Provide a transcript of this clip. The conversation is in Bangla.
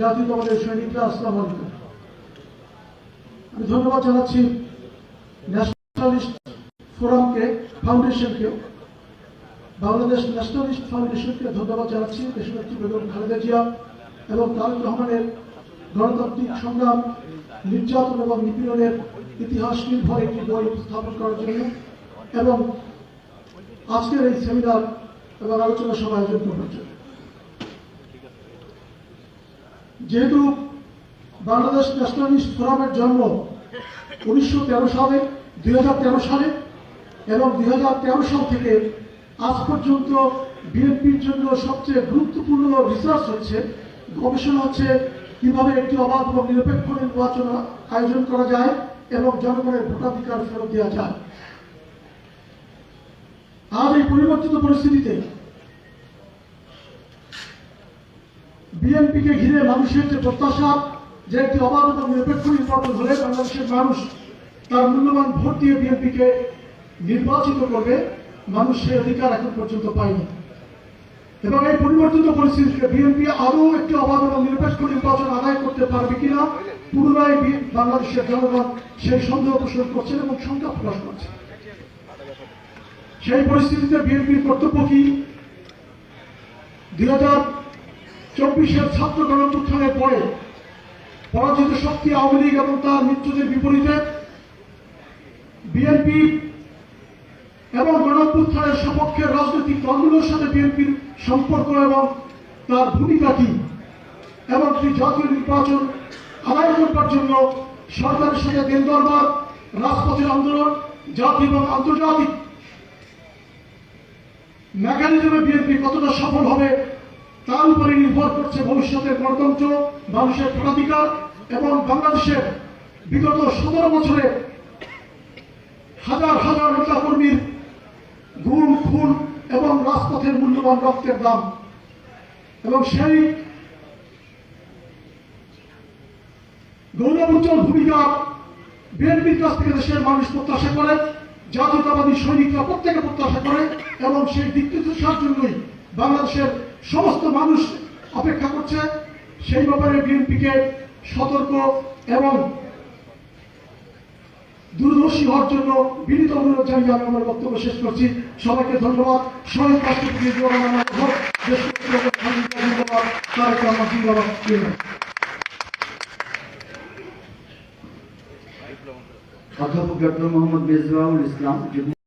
জাতীয়তাবাদের সৈনিকরা আসসালাম আলাইকুম। আমি ধন্যবাদ জানাচ্ছি ন্যাশনালিস্ট ফোরামকে ফাউন্ডেশনকে বাংলাদেশ ন্যাশনালিস্ট ফাউন্ডেশনকে ধন্যবাদ জানাচ্ছি দেশনেত্রী বেগম খালেদা জিয়া এবং তারেক রহমানের গণতান্ত্রিক সংগ্রাম, নির্যাতন এবং নিপীড়নের ইতিহাস নির্ভর একটি বই উপস্থাপন করার জন্য এবং আজকের এই সেমিনার এবং আলোচনা সভা আয়োজন করার জন্য। যেহেতু বাংলাদেশ ন্যাশনালিস্ট ফোরামের জন্ম উনিশশো তেরো সালে দু হাজার তেরো সালে এবং দু হাজার তেরো সাল থেকে আজ পর্যন্ত বিএনপির জন্য সবচেয়ে গুরুত্বপূর্ণ রিসার্চ হচ্ছে, গবেষণা হচ্ছে কীভাবে একটি অবাধ এবং নিরপেক্ষ নির্বাচন আয়োজন করা যায় এবং জনগণের ভোটাধিকার ফেরত দেওয়া যায়। আজ এই পরিবর্তিত পরিস্থিতিতে বিএনপিকে ঘিরে মানুষের যে প্রত্যাশা, যে একটি অবাধ এবং নিরপেক্ষ নির্বাচন হলে বাংলাদেশের মানুষ তার মূল্যবান ভোট দিয়ে বিএনপিকে নির্বাচিত করবে, মানুষ সেই অধিকার এখন পর্যন্ত পায়নি। এবং এই পরিবর্তিত পরিস্থিতিতে বিএনপি আরও একটি অবাধ এবং নিরপেক্ষ নির্বাচন আদায় করতে পারবে কিনা, পুনরায় বাংলাদেশের জনগণ সেই সন্দেহ পোষণ করছেন এবং শঙ্কা প্রকাশ করছে সেই পরিস্থিতিতে বিএনপির কর্তব্য কি? দুই হাজার চব্বিশের ছাত্র গণঅভ্যুত্থানের পরে পরাজিত শক্তি আওয়ামী লীগ এবং তার মিত্রদের বিপরীতে বিএনপি এবং গণঅভ্যুত্থানের সপক্ষের রাজনৈতিক দলগুলোর সাথে বিএনপির সম্পর্ক এবং তার ভূমিকা কি? এবং একটি জাতীয় নির্বাচন আদায় করবার জন্য সরকারের সাথে দিন দরবার, রাজপথের আন্দোলন জাতীয় এবং আন্তর্জাতিক মেকানিজমে বিএনপি কতটা সফল হবে তার উপরে নির্ভর করছে ভবিষ্যতের গণতন্ত্র, মানুষের ভোটাধিকার এবং বাংলাদেশের বিগত সতেরো বছরে হাজার হাজার নেতাকর্মীর গুম, খুন এবং রাজপথের মূল্যবান রক্তের দাম। এবং সেই গৌরবোজ্জ্বল ভূমিকা বিএনপির কাছ থেকে দেশের মানুষ প্রত্যাশা করে, জাতীয়তাবাদী সৈনিকরা প্রত্যেকে প্রত্যাশা করে এবং সেই দিকনির্দেশার জন্যই বাংলাদেশের সমস্ত মানুষ অপেক্ষা করছে সেই ব্যাপারে বিএনপিকে সতর্ক এবং দূরদর্শী হওয়ার জন্য বিনীত অনুরোধ জানিয়ে আমি আমার বক্তব্য শেষ করছি সবাইকে ধন্যবাদ শহীদ রাষ্ট্রপতি। অধ্যাপক ডক্টর মোহাম্মদ মেজবাউল ইসলাম